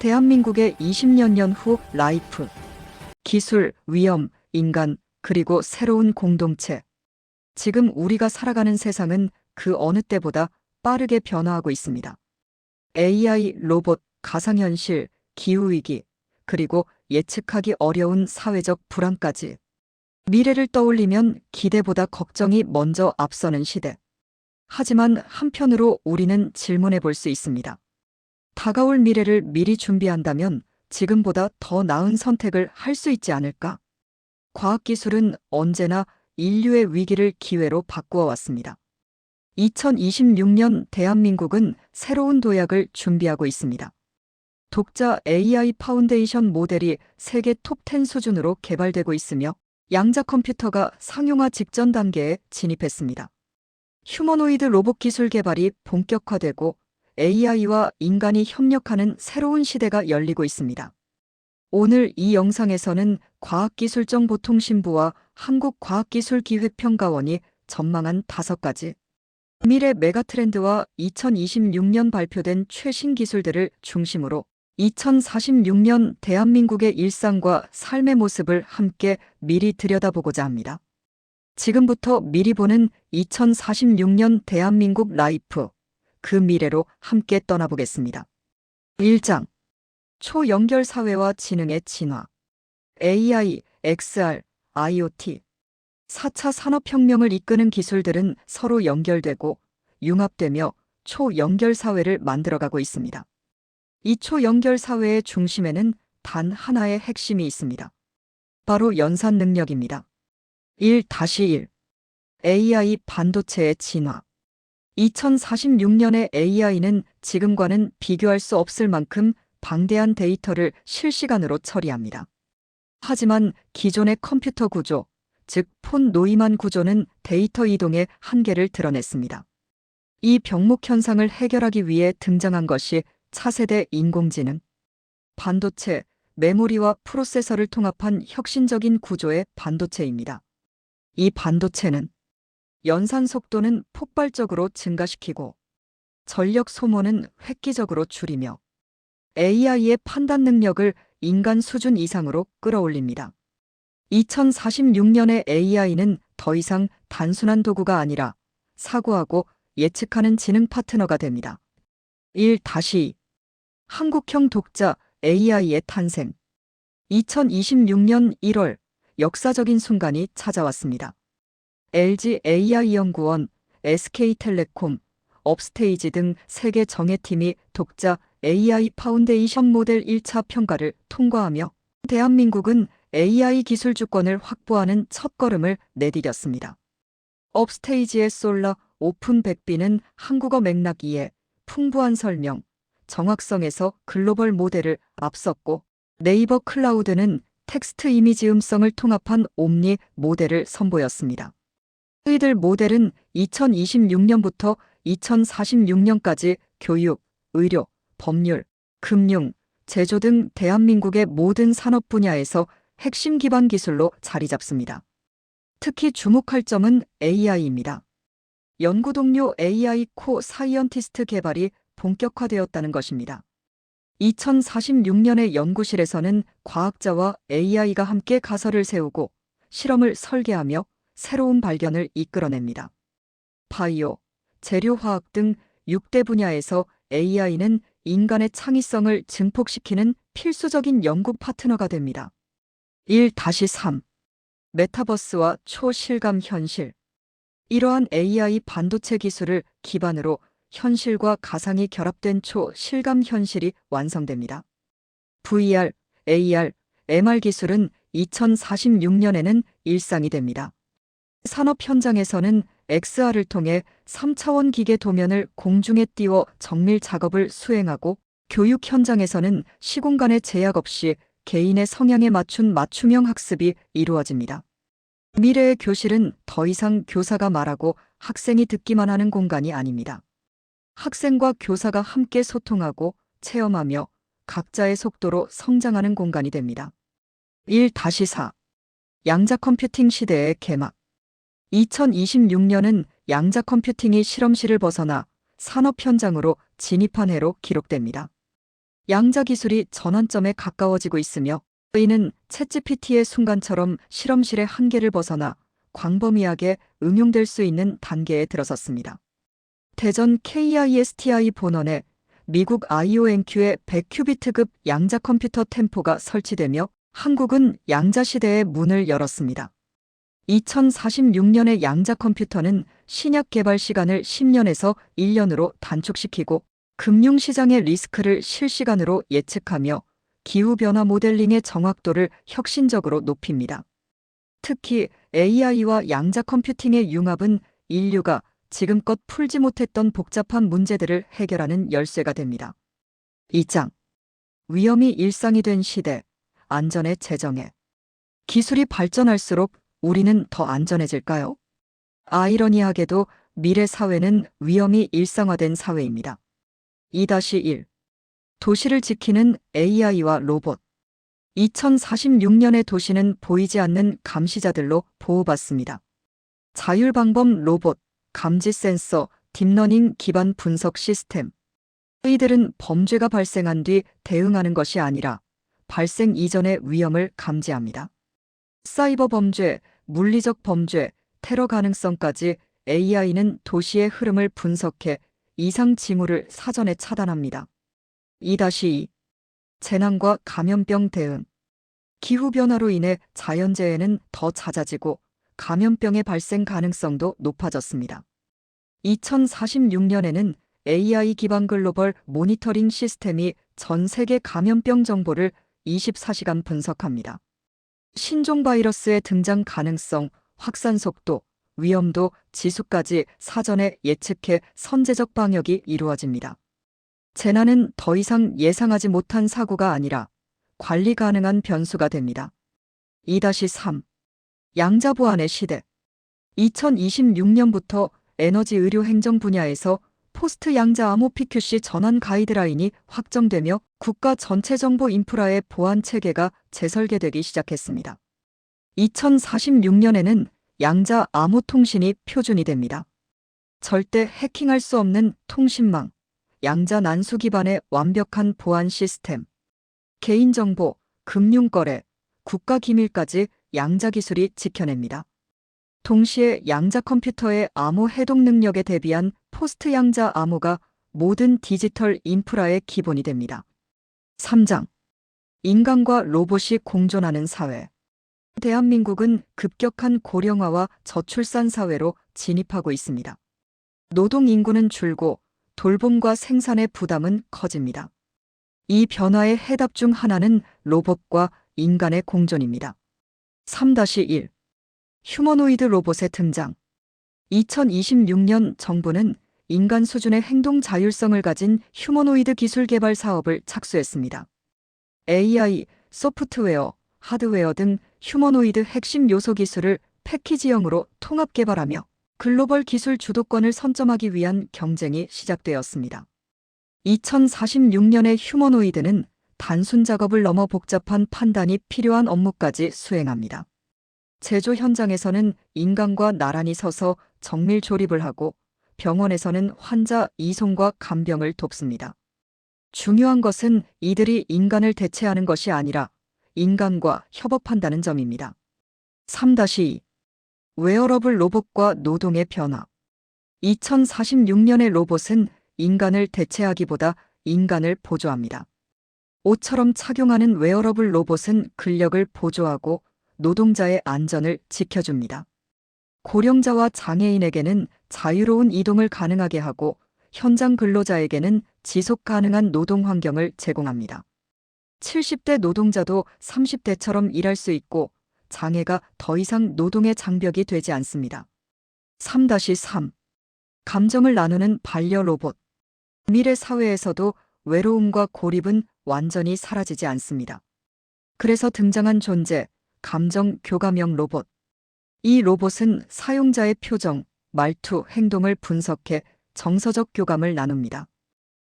대한민국의 20년 년후 라이프. 기술, 위험, 인간, 그리고 새로운 공동체. 지금 우리가 살아가는 세상은 그 어느 때보다 빠르게 변화하고 있습니다. AI, 로봇, 가상현실, 기후위기, 그리고 예측하기 어려운 사회적 불안까지. 미래를 떠올리면 기대보다 걱정이 먼저 앞서는 시대. 하지만 한편으로 우리는 질문해 볼 수 있습니다. 다가올 미래를 미리 준비한다면 지금보다 더 나은 선택을 할 수 있지 않을까? 과학기술은 언제나 인류의 위기를 기회로 바꾸어 왔습니다. 2026년 대한민국은 새로운 도약을 준비하고 있습니다. 독자 AI 파운데이션 모델이 세계 톱10 수준으로 개발되고 있으며 양자 컴퓨터가 상용화 직전 단계에 진입했습니다. 휴머노이드 로봇 기술 개발이 본격화되고 AI와 인간이 협력하는 새로운 시대가 열리고 있습니다. 오늘 이 영상에서는 과학기술정보통신부와 한국과학기술기획평가원이 전망한 다섯 가지 미래 메가 트렌드와 2026년 발표된 최신 기술들을 중심으로 2046년 대한민국의 일상과 삶의 모습을 함께 미리 들여다보고자 합니다. 지금부터 미리 보는 2046년 대한민국 라이프, 그 미래로 함께 떠나보겠습니다. 1장 초연결 사회와 지능의 진화 AI, XR, IoT 4차 산업혁명을 이끄는 기술들은 서로 연결되고 융합되며 초연결 사회를 만들어가고 있습니다. 이 초연결 사회의 중심에는 단 하나의 핵심이 있습니다. 바로 연산 능력입니다. 1-1 AI 반도체의 진화 2046년의 AI는 지금과는 비교할 수 없을 만큼 방대한 데이터를 실시간으로 처리합니다. 하지만 기존의 컴퓨터 구조, 즉 폰 노이만 구조는 데이터 이동의 한계를 드러냈습니다. 이 병목 현상을 해결하기 위해 등장한 것이 차세대 인공지능, 반도체, 메모리와 프로세서를 통합한 혁신적인 구조의 반도체입니다. 이 반도체는 연산 속도는 폭발적으로 증가시키고 전력 소모는 획기적으로 줄이며 AI의 판단 능력을 인간 수준 이상으로 끌어올립니다. 2046년의 AI는 더 이상 단순한 도구가 아니라 사고하고 예측하는 지능 파트너가 됩니다. 1-2 한국형 독자 AI의 탄생 2026년 1월 역사적인 순간이 찾아왔습니다. LG AI 연구원, SK텔레콤, 업스테이지 등 세계 정예팀이 독자 AI 파운데이션 모델 1차 평가를 통과하며 대한민국은 AI 기술 주권을 확보하는 첫걸음을 내디뎠습니다. 업스테이지의 솔라 오픈 백비는 한국어 맥락 이해, 풍부한 설명, 정확성에서 글로벌 모델을 앞섰고 네이버 클라우드는 텍스트 이미지 음성을 통합한 옴니 모델을 선보였습니다. 이들 모델은 2026년부터 2046년까지 교육, 의료, 법률, 금융, 제조 등 대한민국의 모든 산업 분야에서 핵심 기반 기술로 자리 잡습니다. 특히 주목할 점은 AI입니다. 연구 동료 AI 코 사이언티스트 개발이 본격화되었다는 것입니다. 2046년의 연구실에서는 과학자와 AI가 함께 가설을 세우고 실험을 설계하며 새로운 발견을 이끌어냅니다. 바이오, 재료화학 등 6대 분야에서 AI는 인간의 창의성을 증폭시키는 필수적인 연구 파트너가 됩니다. 1-3 메타버스와 초실감 현실 이러한 AI 반도체 기술을 기반으로 현실과 가상이 결합된 초실감 현실이 완성됩니다. VR, AR, MR 기술은 2046년에는 일상이 됩니다. 산업 현장에서는 XR을 통해 3차원 기계 도면을 공중에 띄워 정밀 작업을 수행하고 교육 현장에서는 시공간의 제약 없이 개인의 성향에 맞춘 맞춤형 학습이 이루어집니다. 미래의 교실은 더 이상 교사가 말하고 학생이 듣기만 하는 공간이 아닙니다. 학생과 교사가 함께 소통하고 체험하며 각자의 속도로 성장하는 공간이 됩니다. 1-4 양자 컴퓨팅 시대의 개막 2026년은 양자 컴퓨팅이 실험실을 벗어나 산업 현장으로 진입한 해로 기록됩니다. 양자 기술이 전환점에 가까워지고 있으며 이는 챗GPT의 순간처럼 실험실의 한계를 벗어나 광범위하게 응용될 수 있는 단계에 들어섰습니다. 대전 KISTI 본원에 미국 IONQ의 100큐비트급 양자 컴퓨터 템포가 설치되며 한국은 양자 시대의 문을 열었습니다. 2046년의 양자 컴퓨터는 신약 개발 시간을 10년에서 1년으로 단축시키고 금융시장의 리스크를 실시간으로 예측하며 기후변화 모델링의 정확도를 혁신적으로 높입니다. 특히 AI와 양자 컴퓨팅의 융합은 인류가 지금껏 풀지 못했던 복잡한 문제들을 해결하는 열쇠가 됩니다. 2장. 위험이 일상이 된 시대, 안전의 재정에. 기술이 발전할수록 우리는 더 안전해질까요? 아이러니하게도 미래 사회는 위험이 일상화된 사회입니다. 2-1. 도시를 지키는 AI와 로봇. 2046년의 도시는 보이지 않는 감시자들로 보호받습니다. 자율방범 로봇, 감지 센서, 딥러닝 기반 분석 시스템. 이들은 범죄가 발생한 뒤 대응하는 것이 아니라 발생 이전의 위험을 감지합니다. 사이버 범죄, 물리적 범죄, 테러 가능성까지 AI는 도시의 흐름을 분석해 이상 징후를 사전에 차단합니다. 2-2. 재난과 감염병 대응. 기후변화로 인해 자연재해는 더 잦아지고 감염병의 발생 가능성도 높아졌습니다. 2046년에는 AI 기반 글로벌 모니터링 시스템이 전 세계 감염병 정보를 24시간 분석합니다. 신종 바이러스의 등장 가능성, 확산 속도, 위험도, 지수까지 사전에 예측해 선제적 방역이 이루어집니다. 재난은 더 이상 예상하지 못한 사고가 아니라 관리 가능한 변수가 됩니다. 2-3. 양자 보안의 시대. 2026년부터 에너지 의료 행정 분야에서 포스트 양자 암호 PQC 전환 가이드라인이 확정되며 국가 전체 정보 인프라의 보안 체계가 재설계되기 시작했습니다. 2046년에는 양자 암호 통신이 표준이 됩니다. 절대 해킹할 수 없는 통신망, 양자 난수 기반의 완벽한 보안 시스템, 개인정보, 금융거래, 국가기밀까지 양자 기술이 지켜냅니다. 동시에 양자 컴퓨터의 암호 해독 능력에 대비한 포스트 양자 암호가 모든 디지털 인프라의 기본이 됩니다. 3장. 인간과 로봇이 공존하는 사회. 대한민국은 급격한 고령화와 저출산 사회로 진입하고 있습니다. 노동 인구는 줄고 돌봄과 생산의 부담은 커집니다. 이 변화의 해답 중 하나는 로봇과 인간의 공존입니다. 3-1 휴머노이드 로봇의 등장 2026년 정부는 인간 수준의 행동 자율성을 가진 휴머노이드 기술 개발 사업을 착수했습니다. AI, 소프트웨어, 하드웨어 등 휴머노이드 핵심 요소 기술을 패키지형으로 통합 개발하며 글로벌 기술 주도권을 선점하기 위한 경쟁이 시작되었습니다. 2046년의 휴머노이드는 단순 작업을 넘어 복잡한 판단이 필요한 업무까지 수행합니다. 제조 현장에서는 인간과 나란히 서서 정밀 조립을 하고 병원에서는 환자 이송과 간병을 돕습니다. 중요한 것은 이들이 인간을 대체하는 것이 아니라 인간과 협업한다는 점입니다. 3-2 웨어러블 로봇과 노동의 변화 2046년의 로봇은 인간을 대체하기보다 인간을 보조합니다. 옷처럼 착용하는 웨어러블 로봇은 근력을 보조하고 노동자의 안전을 지켜줍니다. 고령자와 장애인에게는 자유로운 이동을 가능하게 하고 현장 근로자에게는 지속 가능한 노동 환경을 제공합니다. 70대 노동자도 30대처럼 일할 수 있고 장애가 더 이상 노동의 장벽이 되지 않습니다. 3-3 감정을 나누는 반려 로봇 미래 사회에서도 외로움과 고립은 완전히 사라지지 않습니다. 그래서 등장한 존재, 감정 교감형 로봇. 이 로봇은 사용자의 표정, 말투, 행동을 분석해 정서적 교감을 나눕니다.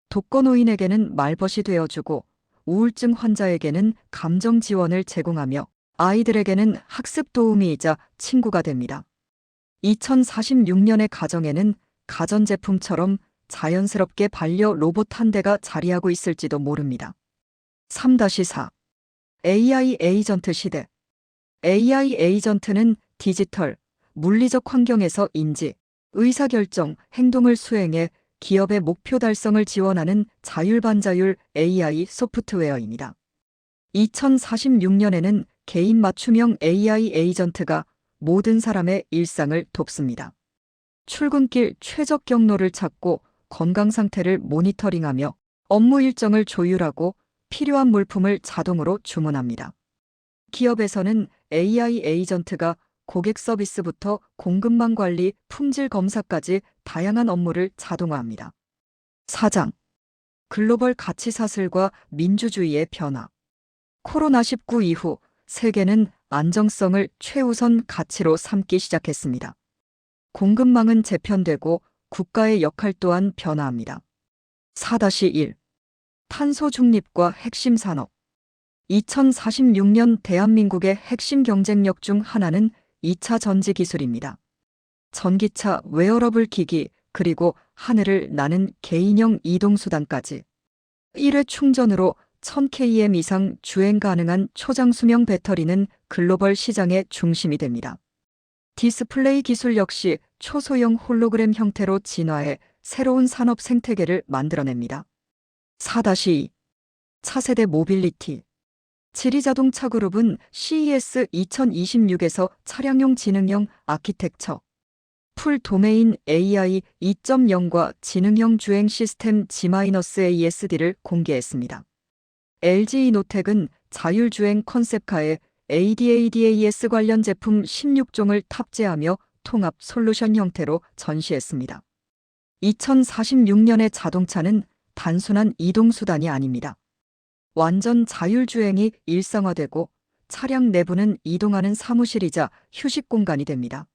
독거노인에게는 말벗이 되어주고 우울증 환자에게는 감정 지원을 제공하며 아이들에게는 학습 도우미이자 친구가 됩니다. 2046년의 가정에는 가전제품처럼 자연스럽게 반려 로봇 한 대가 자리하고 있을지도 모릅니다. 3-4 AI 에이전트 시대 AI 에이전트는 디지털, 물리적 환경에서 인지, 의사결정, 행동을 수행해 기업의 목표 달성을 지원하는 자율반자율 AI 소프트웨어입니다. 2046년에는 개인 맞춤형 AI 에이전트가 모든 사람의 일상을 돕습니다. 출근길 최적 경로를 찾고 건강 상태를 모니터링하며 업무 일정을 조율하고 필요한 물품을 자동으로 주문합니다. 기업에서는 AI 에이전트가 고객 서비스부터 공급망 관리, 품질 검사까지 다양한 업무를 자동화합니다. 사장. 글로벌 가치 사슬과 민주주의의 변화. 코로나19 이후 세계는 안정성을 최우선 가치로 삼기 시작했습니다. 공급망은 재편되고 국가의 역할 또한 변화합니다. 4-1 탄소 중립과 핵심 산업 2046년 대한민국의 핵심 경쟁력 중 하나는 2차 전지 기술입니다. 전기차, 웨어러블 기기, 그리고 하늘을 나는 개인형 이동수단까지 1회 충전으로 1000km 이상 주행 가능한 초장 수명 배터리는 글로벌 시장의 중심이 됩니다. 디스플레이 기술 역시 초소형 홀로그램 형태로 진화해 새로운 산업 생태계를 만들어냅니다. 4-2 차세대 모빌리티 지리자동차 그룹은 CES 2026에서 차량용 지능형 아키텍처, 풀 도메인 AI 2.0과 지능형 주행 시스템 G-ASD를 공개했습니다. LG 이노텍은 자율주행 컨셉카에 ADADAS 관련 제품 16종을 탑재하며 통합 솔루션 형태로 전시했습니다. 2046년의 자동차는 단순한 이동수단이 아닙니다. 완전 자율주행이 일상화되고 차량 내부는 이동하는 사무실이자 휴식 공간이 됩니다.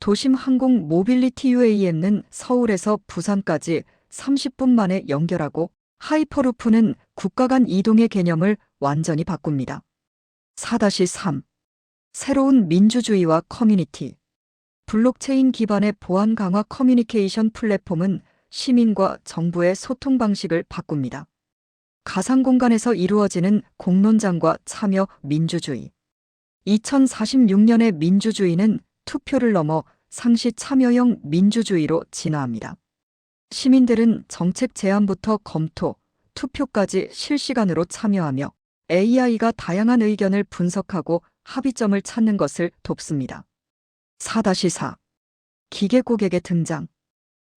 도심 항공 모빌리티 UAM는 서울에서 부산까지 30분 만에 연결하고 하이퍼루프는 국가 간 이동의 개념을 완전히 바꿉니다. 4-3 새로운 민주주의와 커뮤니티 블록체인 기반의 보안 강화 커뮤니케이션 플랫폼은 시민과 정부의 소통 방식을 바꿉니다. 가상 공간에서 이루어지는 공론장과 참여 민주주의. 2046년의 민주주의는 투표를 넘어 상시 참여형 민주주의로 진화합니다. 시민들은 정책 제안부터 검토, 투표까지 실시간으로 참여하며 AI가 다양한 의견을 분석하고 합의점을 찾는 것을 돕습니다. 4-4 기계 고객의 등장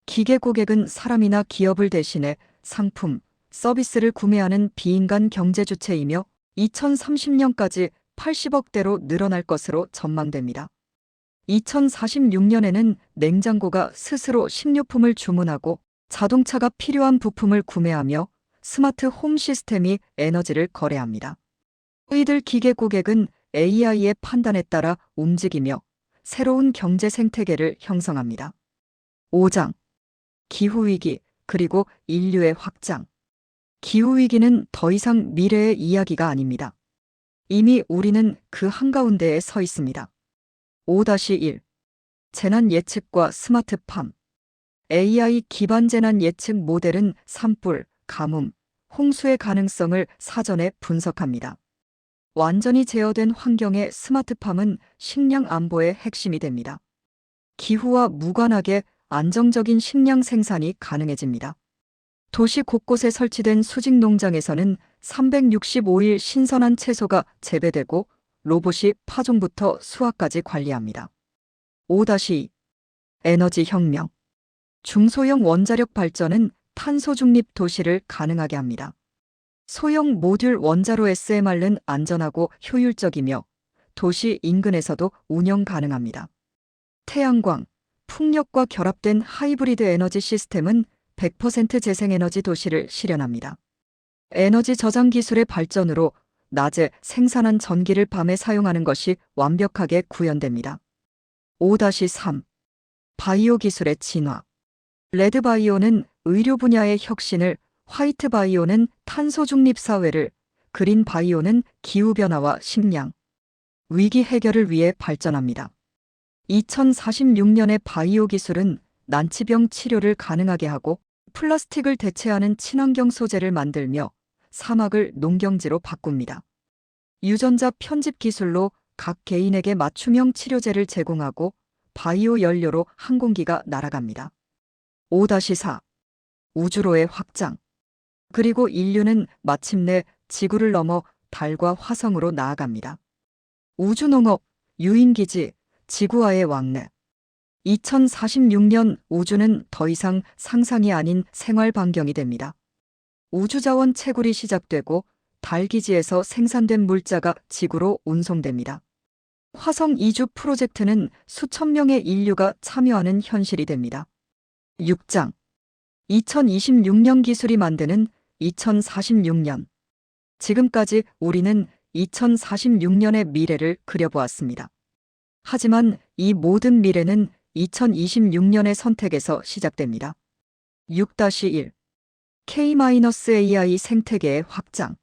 기계 고객은 사람이나 기업을 대신해 상품, 서비스를 구매하는 비인간 경제 주체이며 2030년까지 80억대로 늘어날 것으로 전망됩니다. 2046년에는 냉장고가 스스로 식료품을 주문하고 자동차가 필요한 부품을 구매하며 스마트 홈 시스템이 에너지를 거래합니다. 이들 기계 고객은 AI의 판단에 따라 움직이며 새로운 경제 생태계를 형성합니다. 5장 기후위기 그리고 인류의 확장 기후위기는 더 이상 미래의 이야기가 아닙니다. 이미 우리는 그 한가운데에 서 있습니다. 5-1 재난 예측과 스마트팜 AI 기반 재난 예측 모델은 산불, 가뭄, 홍수의 가능성을 사전에 분석합니다. 완전히 제어된 환경의 스마트팜은 식량 안보의 핵심이 됩니다. 기후와 무관하게 안정적인 식량 생산이 가능해집니다. 도시 곳곳에 설치된 수직 농장에서는 365일 신선한 채소가 재배되고 로봇이 파종부터 수확까지 관리합니다. 5-2 에너지 혁명 중소형 원자력 발전은 탄소 중립 도시를 가능하게 합니다. 소형 모듈 원자로 SMR은 안전하고 효율적이며 도시 인근에서도 운영 가능합니다. 태양광, 풍력과 결합된 하이브리드 에너지 시스템은 100% 재생에너지 도시를 실현합니다. 에너지 저장 기술의 발전으로 낮에 생산한 전기를 밤에 사용하는 것이 완벽하게 구현됩니다. 5-3 바이오 기술의 진화 레드 바이오는 의료 분야의 혁신을, 화이트 바이오는 탄소 중립 사회를, 그린 바이오는 기후 변화와 식량, 위기 해결을 위해 발전합니다. 2046년의 바이오 기술은 난치병 치료를 가능하게 하고 플라스틱을 대체하는 친환경 소재를 만들며 사막을 농경지로 바꿉니다. 유전자 편집 기술로 각 개인에게 맞춤형 치료제를 제공하고 바이오 연료로 항공기가 날아갑니다. 5-4 우주로의 확장 그리고 인류는 마침내 지구를 넘어 달과 화성으로 나아갑니다. 우주농업, 유인기지, 지구와의 왕래 2046년 우주는 더 이상 상상이 아닌 생활 반경이 됩니다. 우주자원 채굴이 시작되고 달 기지에서 생산된 물자가 지구로 운송됩니다. 화성 이주 프로젝트는 수천 명의 인류가 참여하는 현실이 됩니다. 6장 2026년 기술이 만드는 2046년 지금까지 우리는 2046년의 미래를 그려보았습니다. 하지만 이 모든 미래는 2026년의 선택에서 시작됩니다. 6-1 K-AI 생태계의 확장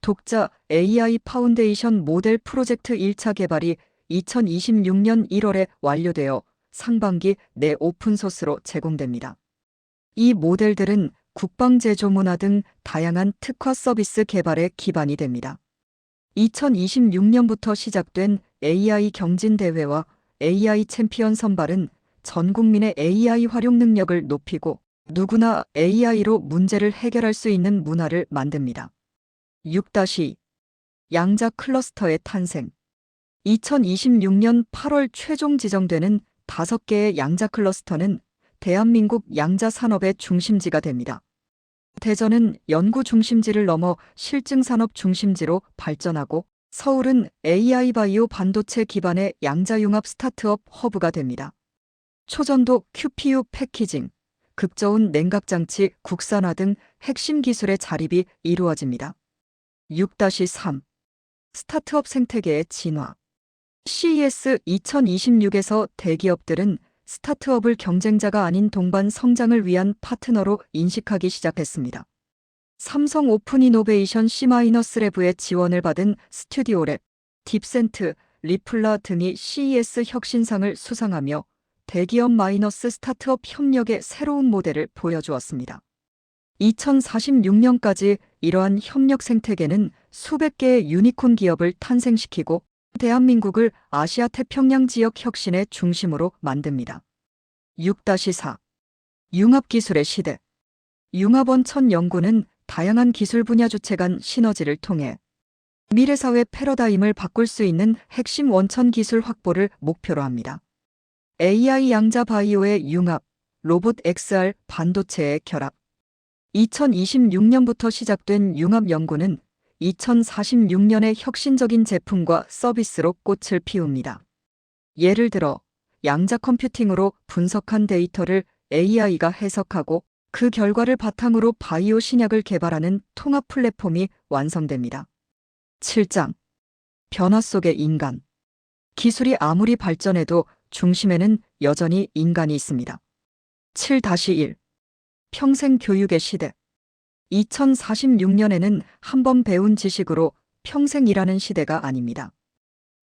독자 AI 파운데이션 모델 프로젝트 1차 개발이 2026년 1월에 완료되어 상반기 내 오픈소스로 제공됩니다. 이 모델들은 국방 제조 문화 등 다양한 특화 서비스 개발의 기반이 됩니다. 2026년부터 시작된 AI 경진 대회와 AI 챔피언 선발은 전 국민의 AI 활용 능력을 높이고 누구나 AI로 문제를 해결할 수 있는 문화를 만듭니다. 6-2 양자 클러스터의 탄생 2026년 8월 최종 지정되는 5개의 양자 클러스터는 대한민국 양자 산업의 중심지가 됩니다. 대전은 연구 중심지를 넘어 실증 산업 중심지로 발전하고 서울은 AI 바이오 반도체 기반의 양자융합 스타트업 허브가 됩니다. 초전도 QPU 패키징, 극저온 냉각장치 국산화 등 핵심 기술의 자립이 이루어집니다. 6-3 스타트업 생태계의 진화 CES 2026에서 대기업들은 스타트업을 경쟁자가 아닌 동반 성장을 위한 파트너로 인식하기 시작했습니다. 삼성 오픈 이노베이션 C-랩의 지원을 받은 스튜디오랩, 딥센트, 리플라 등이 CES 혁신상을 수상하며 대기업 마이너스 스타트업 협력의 새로운 모델을 보여주었습니다. 2046년까지 이러한 협력 생태계는 수백 개의 유니콘 기업을 탄생시키고 대한민국을 아시아 태평양 지역 혁신의 중심으로 만듭니다. 6-4 융합기술의 시대 융합원 첫 연구는 다양한 기술 분야 주체 간 시너지를 통해 미래사회 패러다임을 바꿀 수 있는 핵심 원천 기술 확보를 목표로 합니다. AI 양자 바이오의 융합, 로봇 XR 반도체의 결합 2026년부터 시작된 융합 연구는 2046년의 혁신적인 제품과 서비스로 꽃을 피웁니다. 예를 들어 양자 컴퓨팅으로 분석한 데이터를 AI가 해석하고 그 결과를 바탕으로 바이오 신약을 개발하는 통합 플랫폼이 완성됩니다. 7장 변화 속의 인간 기술이 아무리 발전해도 중심에는 여전히 인간이 있습니다. 7-1 평생 교육의 시대 2046년에는 한 번 배운 지식으로 평생 일하는 시대가 아닙니다.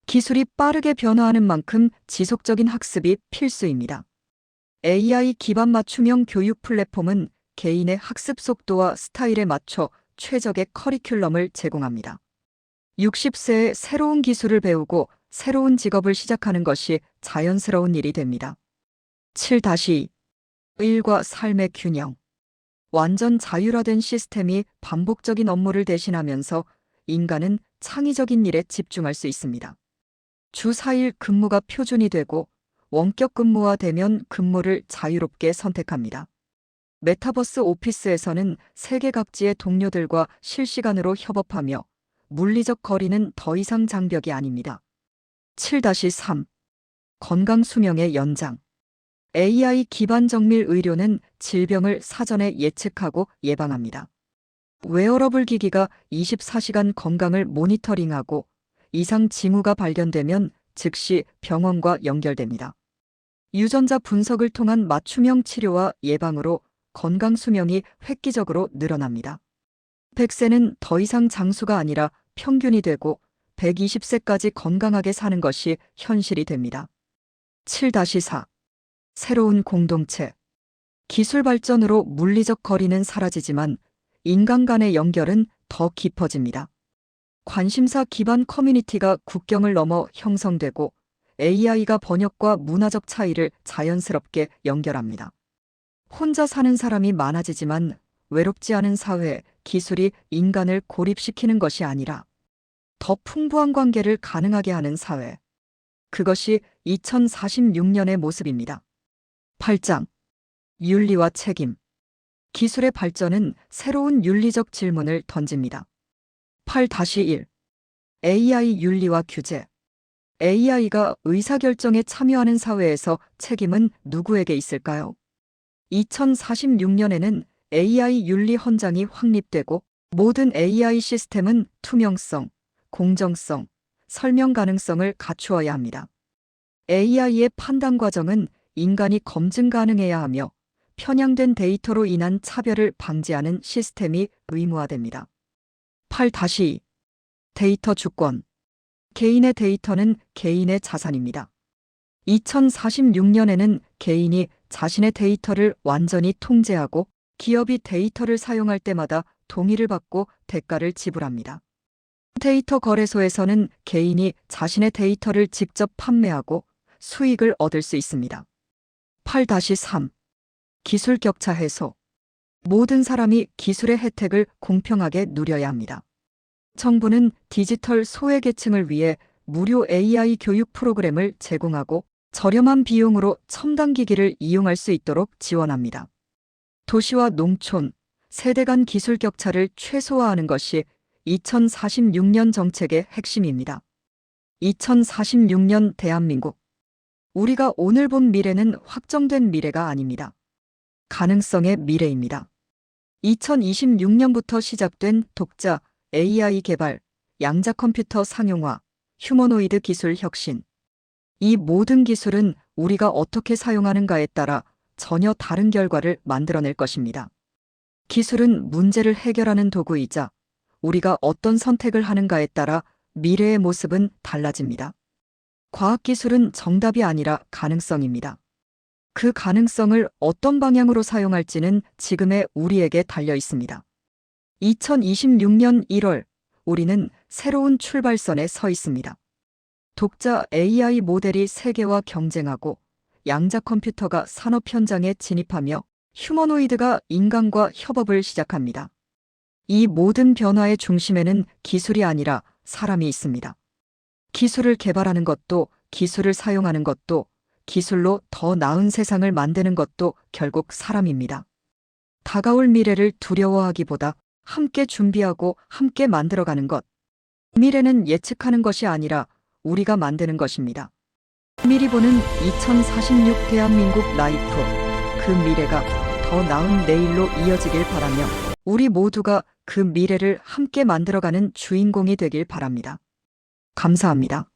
기술이 빠르게 변화하는 만큼 지속적인 학습이 필수입니다. AI 기반 맞춤형 교육 플랫폼은 개인의 학습 속도와 스타일에 맞춰 최적의 커리큘럼을 제공합니다. 60세에 새로운 기술을 배우고 새로운 직업을 시작하는 것이 자연스러운 일이 됩니다. 7-2 일과 삶의 균형 완전 자율화된 시스템이 반복적인 업무를 대신하면서 인간은 창의적인 일에 집중할 수 있습니다. 주 4일 근무가 표준이 되고 원격 근무화되면 근무를 자유롭게 선택합니다. 메타버스 오피스에서는 세계 각지의 동료들과 실시간으로 협업하며 물리적 거리는 더 이상 장벽이 아닙니다. 7-3 건강 수명의 연장 AI 기반 정밀 의료는 질병을 사전에 예측하고 예방합니다. 웨어러블 기기가 24시간 건강을 모니터링하고 이상 징후가 발견되면 즉시 병원과 연결됩니다. 유전자 분석을 통한 맞춤형 치료와 예방으로 건강 수명이 획기적으로 늘어납니다. 100세는 더 이상 장수가 아니라 평균이 되고 120세까지 건강하게 사는 것이 현실이 됩니다. 7-4 새로운 공동체. 기술 발전으로 물리적 거리는 사라지지만 인간 간의 연결은 더 깊어집니다. 관심사 기반 커뮤니티가 국경을 넘어 형성되고 AI가 번역과 문화적 차이를 자연스럽게 연결합니다. 혼자 사는 사람이 많아지지만 외롭지 않은 사회, 기술이 인간을 고립시키는 것이 아니라 더 풍부한 관계를 가능하게 하는 사회. 그것이 2046년의 모습입니다. 8장. 윤리와 책임. 기술의 발전은 새로운 윤리적 질문을 던집니다. 8-1. AI 윤리와 규제. AI가 의사결정에 참여하는 사회에서 책임은 누구에게 있을까요? 2046년에는 AI 윤리 헌장이 확립되고 모든 AI 시스템은 투명성, 공정성, 설명 가능성을 갖추어야 합니다. AI의 판단 과정은 인간이 검증 가능해야 하며 편향된 데이터로 인한 차별을 방지하는 시스템이 의무화됩니다. 8-2 데이터 주권 개인의 데이터는 개인의 자산입니다. 2046년에는 개인이 자신의 데이터를 완전히 통제하고 기업이 데이터를 사용할 때마다 동의를 받고 대가를 지불합니다. 데이터 거래소에서는 개인이 자신의 데이터를 직접 판매하고 수익을 얻을 수 있습니다. 8-3 기술 격차 해소 모든 사람이 기술의 혜택을 공평하게 누려야 합니다. 정부는 디지털 소외계층을 위해 무료 AI 교육 프로그램을 제공하고 저렴한 비용으로 첨단 기기를 이용할 수 있도록 지원합니다. 도시와 농촌, 세대 간 기술 격차를 최소화하는 것이 2046년 정책의 핵심입니다. 2046년 대한민국. 우리가 오늘 본 미래는 확정된 미래가 아닙니다. 가능성의 미래입니다. 2026년부터 시작된 독자 AI 개발, 양자 컴퓨터 상용화, 휴머노이드 기술 혁신. 이 모든 기술은 우리가 어떻게 사용하는가에 따라 전혀 다른 결과를 만들어낼 것입니다. 기술은 문제를 해결하는 도구이자 우리가 어떤 선택을 하는가에 따라 미래의 모습은 달라집니다. 과학기술은 정답이 아니라 가능성입니다. 그 가능성을 어떤 방향으로 사용할지는 지금의 우리에게 달려 있습니다. 2026년 1월, 우리는 새로운 출발선에 서 있습니다. 독자 AI 모델이 세계와 경쟁하고 양자 컴퓨터가 산업 현장에 진입하며 휴머노이드가 인간과 협업을 시작합니다. 이 모든 변화의 중심에는 기술이 아니라 사람이 있습니다. 기술을 개발하는 것도 기술을 사용하는 것도 기술로 더 나은 세상을 만드는 것도 결국 사람입니다. 다가올 미래를 두려워하기보다 함께 준비하고 함께 만들어가는 것. 미래는 예측하는 것이 아니라 우리가 만드는 것입니다. 미리 보는 2046 대한민국 라이프. 그 미래가 더 나은 내일로 이어지길 바라며 우리 모두가 그 미래를 함께 만들어가는 주인공이 되길 바랍니다. 감사합니다.